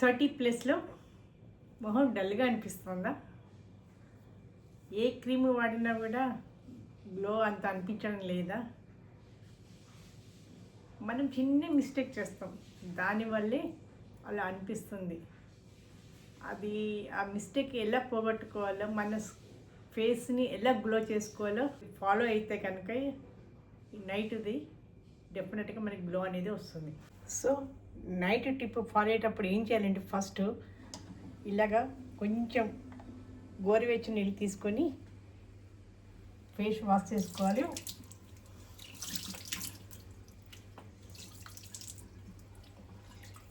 Thirty ప్లస్లో మొహం డల్గా అనిపిస్తుందా? ఏ క్రీమ్ వాడినా కూడా గ్లో అంత అనిపించడం లేదా? మనం చిన్న మిస్టేక్ చేస్తాం. దానివల్లే అలా అనిపిస్తుంది. అది ఆ మిస్టేక్ ఎలా పోగొట్టుకోవాలో మన ఫేస్ని ఎలా గ్లో చేసుకోవాలో ఫాలో అయితే కనుక ఈ నైట్ది డెఫినెట్గా మనకి గ్లో అనేది వస్తుంది. సో నైట్ టిప్ పారేటప్పుడు ఏం చేయాలంటే ఫస్ట్ ఇలాగా కొంచెం గోరువెచ్చని నీళ్ళు తీసుకొని ఫేస్ వాష్ చేసుకోవాలి.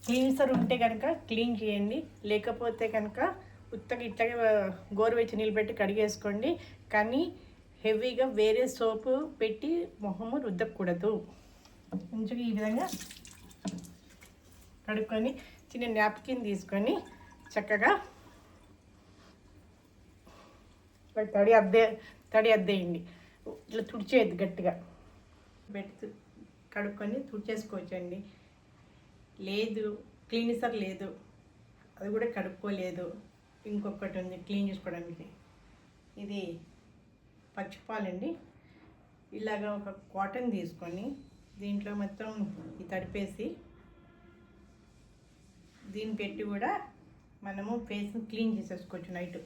క్లీన్సర్ ఉంటే కనుక క్లీన్ చేయండి. లేకపోతే కనుక ఉత్తగా ఇట్లాగే గోరువెచ్చ నీళ్ళు పెట్టి కడిగేసుకోండి. కానీ హెవీగా వేరే సోపు పెట్టి మొహము రుద్దకూడదు. మంచిగా ఈ విధంగా కడుక్కొని చిన్న నాప్కిన్ తీసుకొని చక్కగా ఇట్లా తడి అద్దే తడి అద్దేయండి. ఇట్లా తుడిచేయద్దు గట్టిగా. పెట్టి కడుక్కొని తుడిచేసుకోవచ్చండి. లేదు క్లీనిసర్ లేదు. అది కూడా కడుక్కోలేదు. ఇంకొకటి ఉంది క్లీన్ చేసుకోవడానికి. ఇది పచ్చిపాలండి ఇలాగా ఒక కాటన్ తీసుకొని దీంట్లో మొత్తం ఈ తడిపేసి దీన్ని పెట్టి కూడా మనము ఫేస్ని క్లీన్ చేసేసుకోవచ్చు నైట్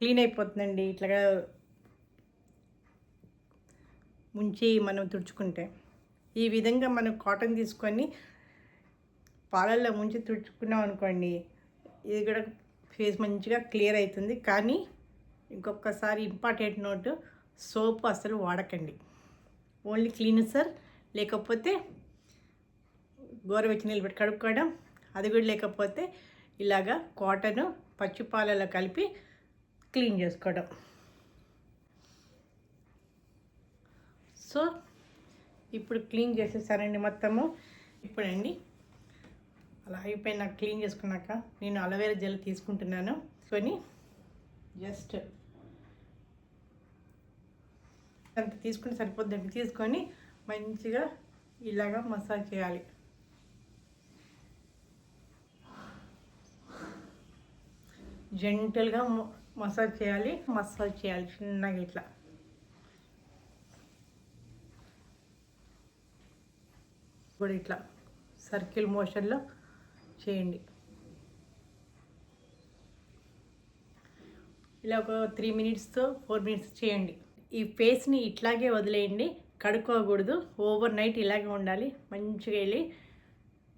క్లీన్ అయిపోతుందండి ఇట్లాగా ముంచి మనం తుడుచుకుంటే. ఈ విధంగా మనం కాటన్ తీసుకొని పాలల్లో ముంచి తుడుచుకున్నాం అనుకోండి ఇది కూడా ఫేస్ మంచిగా క్లియర్ అవుతుంది కానీ ఇంకొకసారి ఇంపార్టెంట్ నోట్ సోప్ అసలు వాడకండి. ఓన్లీ క్లీనసర్ లేకపోతే గోరువెచ్చి నీళ్ళు పెట్టి కడుక్కోవడం. అది కూడా లేకపోతే ఇలాగా కాటను పచ్చిపాలలో కలిపి క్లీన్ చేసుకోవడం. సో ఇప్పుడు క్లీన్ చేసేసానండి మొత్తము. ఇప్పుడండి అలా అయిపోయినాక క్లీన్ చేసుకున్నాక. నేను అలోవేరా జెల్ తీసుకుంటున్నాను. కొని జస్ట్ అంత తీసుకుని సరిపోద్దండి. తీసుకొని మంచిగా ఇలాగా మసాజ్ చేయాలి. జెంటల్గా మసాజ్ చేయాలి మసాజ్ చేయాలి చిన్నగా ఇట్లా. కూడా ఇట్లా సర్కిల్ మోషన్లో చేయండి. ఇలా ఒక త్రీ మినిట్స్తో ఫోర్ మినిట్స్ చేయండి. ఈ ఫేస్ని ఇట్లాగే వదిలేయండి కడుక్కోకూడదు ఓవర్ నైట్ ఇలాగే ఉండాలి మంచిగా వెళ్ళి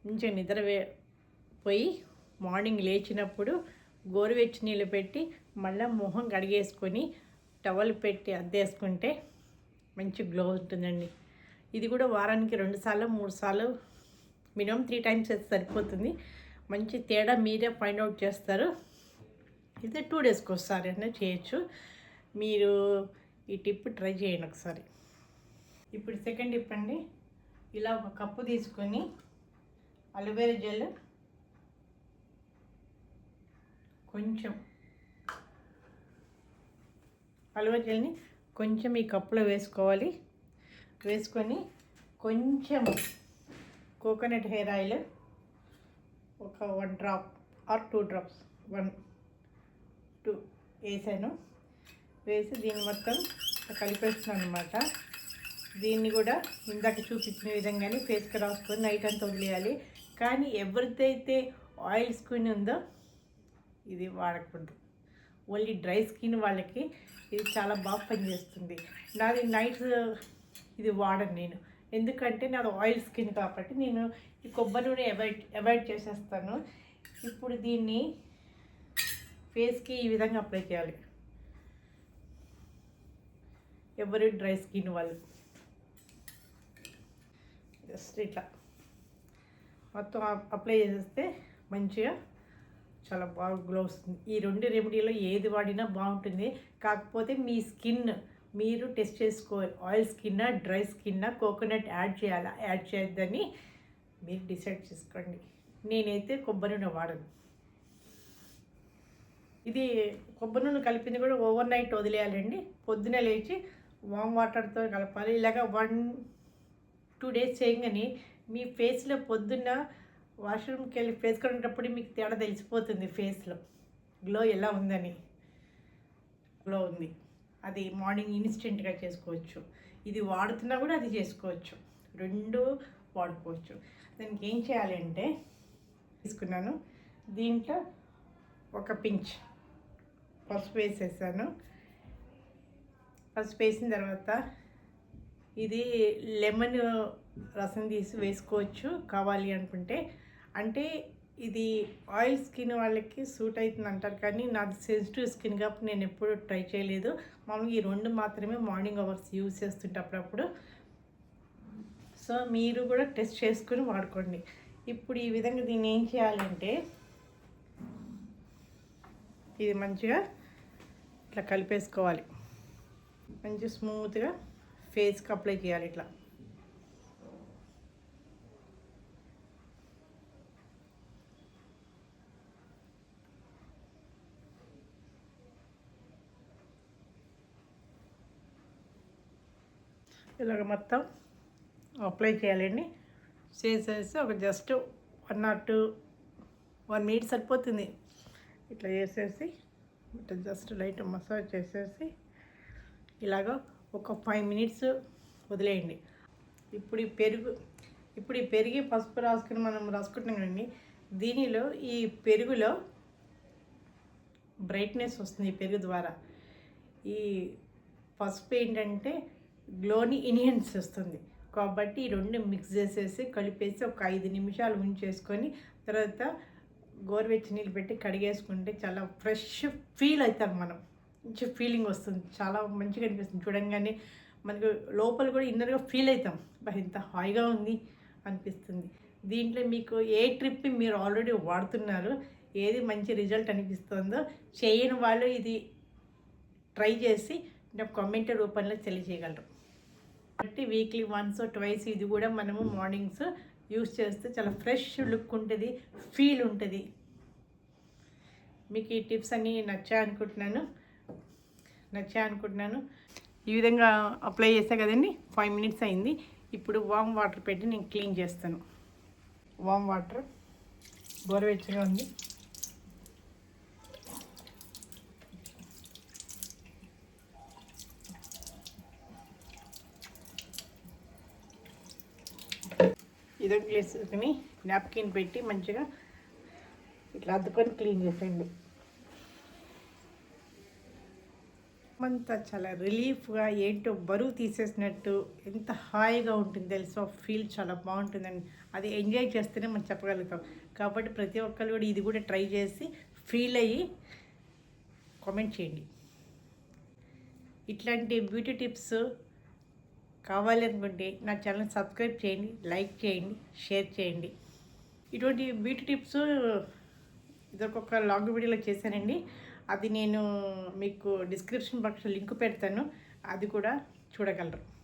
మంచిగా నిద్ర వే- పోయి మార్నింగ్ లేచినప్పుడు గోరువెచ్చి నీళ్ళు పెట్టి మళ్ళీ మొహం కడిగేసుకొని టవల్ పెట్టి అద్దేసుకుంటే మంచి గ్లో ఉంటుందండి. ఇది కూడా వారానికి రెండు సార్లు మూడు సార్లు మినిమం త్రీ టైమ్స్ అయితే సరిపోతుంది. మంచి తేడా మీరే ఫైండ్ అవుట్ చేస్తారు. ఇది టూ డేస్కి ఒకసారి అయినా చేయొచ్చు. మీరు ఈ టిప్ ట్రై చేయండి ఒకసారి. ఇప్పుడు సెకండ్ టిప్ అండి. ఇలా ఒక కప్పు తీసుకొని అలోవేరా జెల్ కొంచెం అలోవేరా జల్ని కొంచెం ఈ కప్పులో వేసుకోవాలి. వేసుకొని కొంచెం కోకోనట్ హెయిర్ ఆయిల్ ఒక one drop or two drops one two వేసాను. వేసి దీన్ని మొత్తం కలిపేస్తున్నాను అనమాట దీన్ని కూడా ఇందాక చూపించిన విధంగానే ఫేస్కి రాసుకొని నైట్ అంతా వదిలేయాలి. కానీ ఎవరిదైతే ఆయిల్ స్కిన్ ఉందో ఇది వాడకూడదు ఓన్లీ డ్రై స్కిన్ వాళ్ళకి ఇది చాలా బాగా పనిచేస్తుంది. నాది నైట్ ఇది వాడను నేను. ఎందుకంటే నాది ఆయిల్ స్కిన్ కాబట్టి నేను ఈ కొబ్బరి నూనె అవాయిడ్ అవాయిడ్ చేసేస్తాను. ఇప్పుడు దీన్ని ఫేస్కి ఈ విధంగా అప్లై చేయాలి. ఎవరు డ్రై స్కిన్ వాళ్ళు? జస్ట్ ఇట్లా. మొత్తం అప్లై చేసేస్తే మంచిగా చాలా బాగా గ్లో వస్తుంది. ఈ రెండు రెమెడీలో ఏది వాడినా బాగుంటుంది. కాకపోతే మీ స్కిన్ మీరు టెస్ట్ చేసుకోవాలి ఆయిల్ స్కిన్నా డ్రై స్కిన్నా కోకోనట్ యాడ్ చేయాలా? యాడ్ చేయొద్దని మీరు డిసైడ్ చేసుకోండి. నేనైతే కొబ్బరి నూనె వాడను. ఇది కొబ్బరి నూనె కలిపింది కూడా ఓవర్ నైట్ వదిలేయాలండి. పొద్దున లేచి వామ్ వాటర్తో కలపాలి. ఇలాగ వన్ టూ డేస్ చేయగానే మీ ఫేస్లో పొద్దున్న వాష్రూమ్కి వెళ్ళి ఫేస్ కొనేటప్పుడు మీకు తేడా తెలిసిపోతుంది ఫేస్లో. గ్లో ఎలా ఉందని. గ్లో ఉంది. అది మార్నింగ్ ఇన్స్టెంట్గా చేసుకోవచ్చు. ఇది వాడుతున్నా కూడా అది చేసుకోవచ్చు. రెండు వాడుకోవచ్చు. దానికి ఏం చేయాలంటే తీసుకున్నాను. దీంట్లో ఒక పించ్ పసుపు వేసేసాను. పసుపు వేసిన తర్వాత ఇది లెమన్ రసం తీసి వేసుకోవచ్చు. కావాలి అనుకుంటే అంటే ఇది ఆయిల్ స్కిన్ వాళ్ళకి సూట్ అవుతుంది అంటారు కానీ నాది సెన్సిటివ్ స్కిన్ కాబట్టి నేను ఎప్పుడు ట్రై చేయలేదు. మామూలుగా ఈ రెండు మాత్రమే మార్నింగ్ అవర్స్ యూజ్ చేస్తుంటే అప్పుడప్పుడు. సో మీరు కూడా టెస్ట్ చేసుకుని వాడుకోండి. ఇప్పుడు ఈ విధంగా దీన్ని ఏం చేయాలంటే ఇది మంచిగా ఇట్లా కలిపేసుకోవాలి. మంచి స్మూత్గా ఫేస్కి అప్లై చేయాలి ఇట్లా. ఇలాగ మొత్తం అప్లై చేయాలండి. చేసేసి ఒక just one not two one minute సరిపోతుంది. ఇట్లా చేసేసి ఇట్లా జస్ట్ లైట్ మసాజ్ చేసేసి ఇలాగ ఒక ఫైవ్ మినిట్స్ వదిలేయండి. ఇప్పుడు ఈ పెరుగు ఇప్పుడు ఈ పెరిగి పసుపు రాసుకుని మనం రాసుకుంటున్నాం కదండి. దీనిలో ఈ పెరుగులో బ్రైట్నెస్ వస్తుంది ఈ పెరుగు ద్వారా. ఈ పసుపు ఏంటంటే గ్లోని ఇనియన్స్ వస్తుంది. కాబట్టి ఈ రెండు మిక్స్ చేసేసి కలిపేసి ఒక ఐదు నిమిషాలు ఉంచేసుకొని తర్వాత గోరువెచ్చి నీళ్ళు పెట్టి కడిగేసుకుంటే చాలా ఫ్రెష్ ఫీల్ అవుతాం మనం. మంచి ఫీలింగ్ వస్తుంది. చాలా మంచిగా అనిపిస్తుంది. చూడంగానే మనకు లోపల కూడా ఇన్నర్గా ఫీల్ అవుతాం. బా ఇంత హాయిగా ఉంది అనిపిస్తుంది. దీంట్లో మీకు ఏ ట్రిప్ మీరు ఆల్రెడీ వాడుతున్నారు ఏది మంచి రిజల్ట్ అనిపిస్తుందో చేయని వాళ్ళు ఇది ట్రై చేసి నాకు కామెంట్ రూపంలో తెలియజేయగలరు. కాబట్టి వీక్లీ వన్స్ ట్వైస్ ఇది కూడా మనము మార్నింగ్స్ యూస్ చేస్తే చాలా ఫ్రెష్ లుక్ ఉంటుంది ఫీల్ ఉంటుంది. మీకు ఈ టిప్స్ అన్నీ నచ్చా అనుకుంటున్నాను. నచ్చా అనుకుంటున్నాను. ఈ విధంగా అప్లై చేస్తా కదండి? ఫైవ్ మినిట్స్ అయింది. ఇప్పుడు వామ్ వాటర్ పెట్టి నేను క్లీన్ చేస్తాను. వామ్ వాటర్ గోరవెచ్చగా ఉంది. ఇదో వేసుకుని నాప్కిన్ పెట్టి మంచిగా ఇట్లా అద్దుకొని క్లీన్ చేసేయండి. అంతా చాలా రిలీఫ్గా ఏంటో బరువు తీసేసినట్టు ఎంత హాయిగా ఉంటుంది తెలుసో? ఫీల్ చాలా బాగుంటుందండి. అది ఎంజాయ్ చేస్తేనే మనం చెప్పగలుగుతాం. కాబట్టి ప్రతి ఒక్కరు కూడా ఇది కూడా ట్రై చేసి ఫీల్ అయ్యి కామెంట్ చేయండి. ఇట్లాంటి బ్యూటీ టిప్స్ కావాలి అనుకుంటే నా ఛానల్ సబ్స్క్రైబ్ చేయండి లైక్ చేయండి షేర్ చేయండి. ఇటువంటి బ్యూటీ టిప్స్ ఇదొక లాంగ్ వీడియోలో చేశానండి. అది నేను మీకు డిస్క్రిప్షన్ బాక్స్లో లింక్ పెడతాను. అది కూడా చూడగలరు.